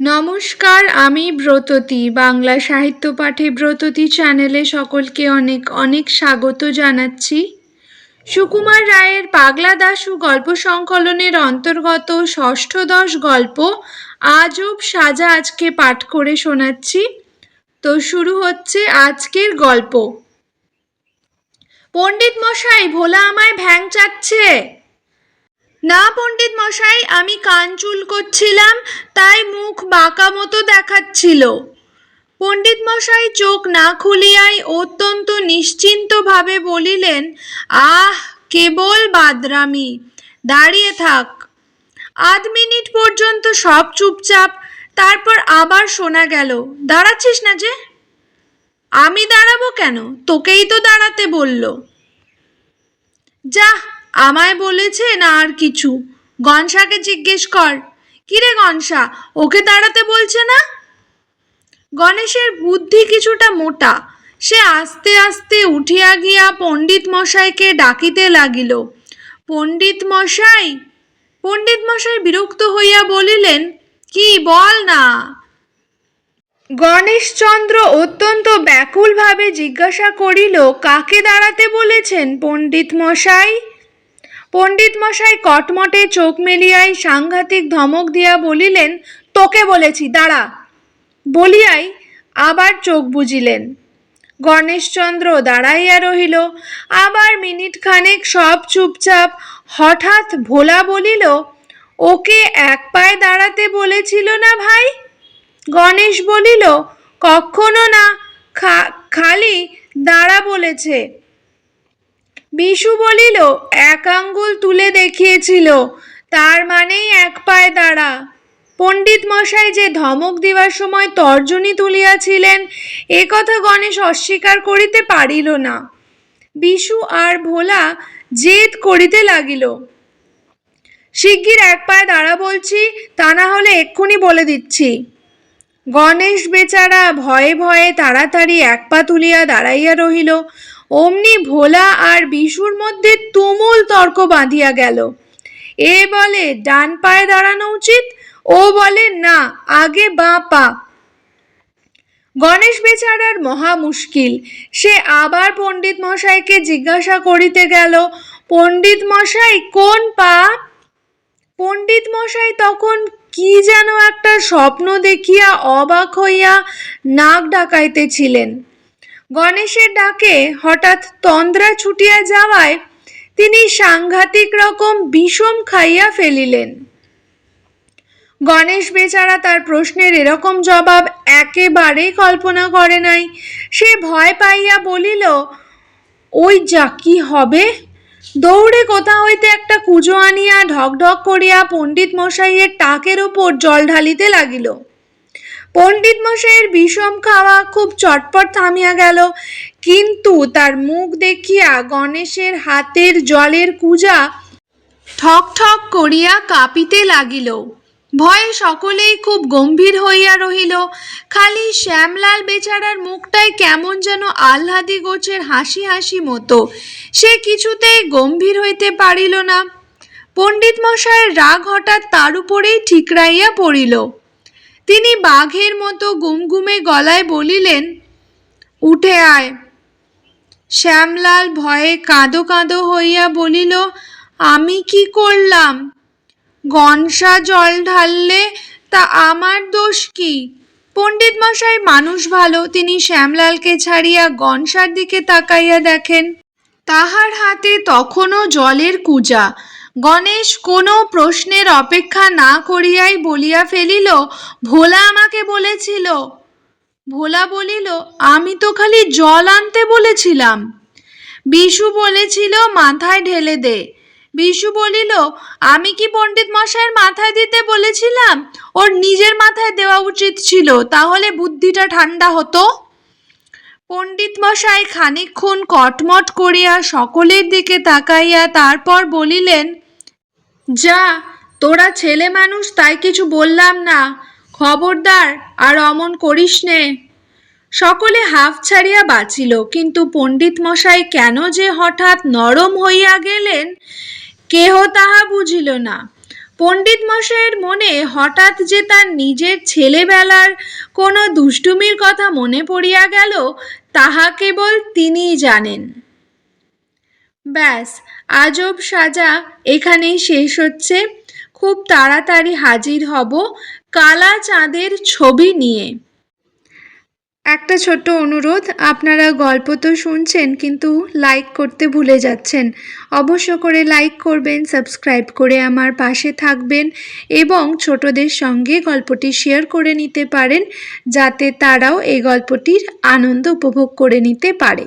নমস্কার, আমি ব্রততী, বাংলা সাহিত্য পাঠে ব্রততী চ্যানেলে সকলকে অনেক অনেক স্বাগত জানাচ্ছি। সুকুমার রায়ের পাগলা দাশু গল্প সংকলনের অন্তর্গত ষষ্ঠদশ গল্প আজব সাজা আজকে পাঠ করে শোনাচ্ছি। তো শুরু হচ্ছে আজকের গল্প। পণ্ডিত মশাই, ভোলা আমায় ভ্যাং চাচ্ছে? না, পণ্ডিত মশাই, আমি কান চুল করছিলাম, তাই মুখ বাঁকা মতো দেখাচ্ছিল। পণ্ডিত মশাই চোখ না খুলিয়াই অত্যন্ত নিশ্চিন্তভাবে বলিলেন, আহ, কেবল বাদরামি। দাঁড়িয়ে থাক। আধ মিনিট পর্যন্ত সব চুপচাপ, তারপর আবার শোনা গেল, দাঁড়াচ্ছিস না যে? আমি দাঁড়াবো কেন? তোকেই তো দাঁড়াতে বলল। যা আমায় বলেছে না আর কিছু? গনসাকে জিজ্ঞেস কর। কিরে গনসা, ওকে দাঁড়াতে বলছে না? গণেশের বুদ্ধি কিছুটা মোটা। সে আস্তে আস্তে উঠিয়া গিয়া পণ্ডিত মশাইকে ডাকিতে লাগিল। পণ্ডিত মশাই পণ্ডিত মশাই বিরক্ত হইয়া বলিলেন, কি বল না? গণেশচন্দ্র অত্যন্ত ব্যাকুলভাবে জিজ্ঞাসা করিল, কাকে দাঁড়াতে বলেছেন পণ্ডিত মশাই? পণ্ডিত মশাই কটমটে চোখ মেলিয়াই সাংঘাতিক ধমক দিয়া বলিলেন, তোকে বলেছি, দাঁড়া। বলিয়াই আবার চোখ বুজিলেন। গণেশচন্দ্র দাঁড়াইয়া রহিল। আবার মিনিট খানেক সব চুপচাপ হঠাৎ ভোলা বলিল, ওকে এক পায়ে দাঁড়াতে বলেছিল না ভাই? গণেশ বলিল কখনো না খালি দাঁড়া বলেছে। বিশু বলিল, এক আঙ্গুল তুলে দেখিয়েছিল, তার মানেই এক পায়ে দাঁড়া। পণ্ডিত মশাই যে ধমক দিবার সময় তর্জনী তুলিয়াছিলেন, এ কথা গণেশ অস্বীকার করিতে পারিল না। বিশু আর ভোলা জেদ করিতে লাগিল। শিগগির এক পায়ে দাঁড়া বলছি, তা না হলে এক্ষুনি বলে দিচ্ছি। গণেশ বেচারা ভয়ে ভয়ে তাড়াতাড়ি এক পা তুলিয়া দাঁড়াইয়া রহিল। অমনি ভোলা আর বিশুর মধ্যে তুমুল তর্ক বাঁধিয়া গেল। এ বলে, ডান পায়ে দাঁড়ানো উচিত? ও বলে, না, আগে বাঁ পা। গণেশ বেচারার মহা মুশকিল। সে আবার পণ্ডিত মশাইকে জিজ্ঞাসা করিতে গেল, পণ্ডিত মশাই, কোন পা? পণ্ডিত মশাই তখন কি যেন একটা স্বপ্ন দেখিয়া অবাক হইয়া নাক ডাকাইতেছিলেন। গণেশের ডাকে হঠাৎ তন্দ্রা ছুটিয়া যাওয়ায় তিনি সাংঘাতিক রকম বিষম খাইয়া ফেলিলেন। গণেশ বেচারা তার প্রশ্নের এরকম জবাব একেবারেই কল্পনা করে নাই। সে ভয় পাইয়া বলিল, ওই যা কি হবে? দৌড়ে কোথা হইতে একটা কুজো আনিয়া ঢক ঢক করিয়া পণ্ডিত মশাইয়ের টাকের ওপর জল ঢালিতে লাগিল। পণ্ডিত মশাইয়ের বিষম খাওয়া খুব চটপট থামিয়া গেল। কিন্তু তার মুখ দেখিয়া গণেশের হাতের জলের কুজা ঠক ঠক করিয়া কাঁপিতে লাগিল। ভয়ে সকলেই খুব গম্ভীর হইয়া রহিল। খালি শ্যামলাল বেচারার মুখটাই কেমন যেন আহ্লাদি গোছের হাসি হাসি মতো। সে কিছুতেই গম্ভীর হইতে পারিল না। পণ্ডিত মশাইয়ের রাগ হঠাৎ তার উপরেই ঠিকরাইয়া পড়িল। তিনি বাঘের মতো গুমগুমে গলায় বলিলেন, উঠে আয়। শ্যামলাল ভয়ে কাঁদো কাঁদো হইয়া বলিল, আমি কি করলাম? গনসা জল ঢাললে তা আমার দোষ কি? পণ্ডিত মশাই, মানুষ ভালো, তিনি শ্যামলালকে ছাড়িয়া গনসার দিকে তাকাইয়া দেখেন, তাহার হাতে তখনও জলের কুজা। গণেশ কোনো প্রশ্নের অপেক্ষা না করিয়াই বলিয়া ফেলিল, ভোলা আমাকে বলেছিল। ভোলা বলিল, আমি তো খালি জল আনতে বলেছিলাম। বিশু বলেছিল মাথায় ঢেলে দে। বিশু বলিল, আমি কি পণ্ডিত মশাইয়ের মাথায় দিতে বলেছিলাম? ওর নিজের মাথায় দেওয়া উচিত ছিল, তাহলে বুদ্ধিটা ঠান্ডা হতো? পণ্ডিত মশাই খানিকক্ষণ কটমট করিয়া সকলের দিকে তাকাইয়া তারপর বলিলেন যা, তোরা ছেলে মানুষ, তাই কিছু বললাম না। খবরদার, আর অমন করিস নে। সকলে হাফ ছাড়িয়া বাঁচিল, কিন্তু পণ্ডিত মশাই কেন যে হঠাৎ নরম হইয়া গেলেন, কেহ তাহা বুঝিল না। পণ্ডিত মশাইয়ের মনে হঠাৎ যে তার নিজের ছেলেবেলার কোনো দুষ্টুমির কথা মনে পড়িয়া গেল, তাহা কেবল তিনিই জানেন। ব্যাস, আজব সাজা এখানেই শেষ হচ্ছে। খুব তাড়াতাড়ি হাজির হব কালা চাঁদের ছবি নিয়ে। একটা ছোট্ট অনুরোধ, আপনারা গল্প তো শুনছেন, কিন্তু লাইক করতে ভুলে যাচ্ছেন। অবশ্য করে লাইক করবেন সাবস্ক্রাইব করে আমার পাশে থাকবেন এবং ছোটদের সঙ্গে গল্পটি শেয়ার করে নিতে পারেন, যাতে তারাও এই গল্পটির আনন্দ উপভোগ করে নিতে পারে।